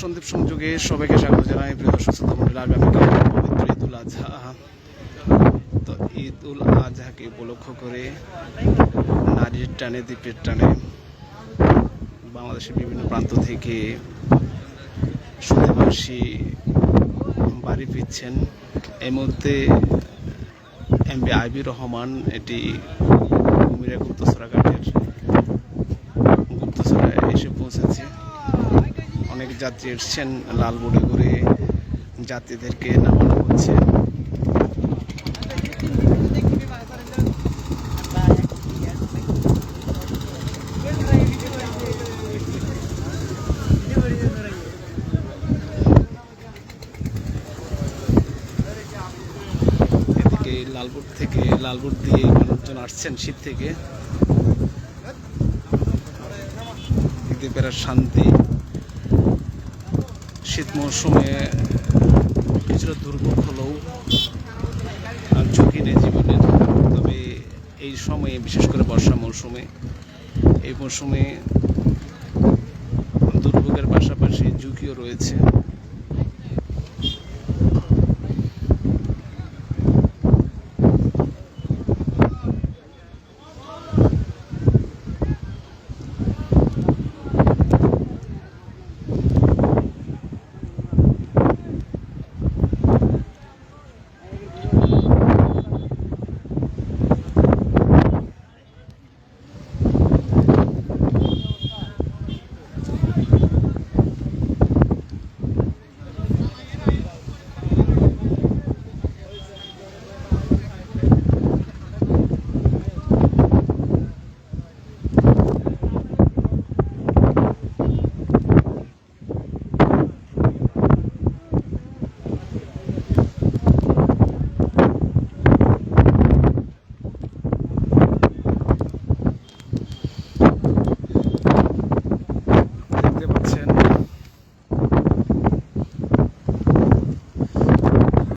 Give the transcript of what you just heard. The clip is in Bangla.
সন্দীপ সংযোগে সবাইকে স্বাগত জানাই। প্রিয় দর্শক, শ্রোতা মন্ডলী আগামীকাল পবিত্র ঈদ উল আজহা। তো ঈদ উল আজহাকে উপলক্ষ করে নারীর টানে দ্বীপের টানে বাংলাদেশের বিভিন্ন প্রান্ত থেকে সুদেবাসী বাড়ি ফিরছেন। এই মুহূর্তে এমবি আইবি রহমান, এটি কুমিরা গুপ্তসরা যাত্রী এসছেন লাল বোর্ডে করে যাত্রীদেরকে নামানো হচ্ছে। লালবোর্ড থেকে লালবোর্ড দিয়ে মানুষজন আসছেন শীত থেকে। শান্তি। শীত মৌসুমে কিছুটা দুর্ভোগ হলেও ঝুঁকি নেই জীবনে। তবে এই সময়ে, বিশেষ করে বর্ষা মৌসুমে, এই মৌসুমে দুর্ভোগের পাশাপাশি ঝুঁকিও রয়েছে।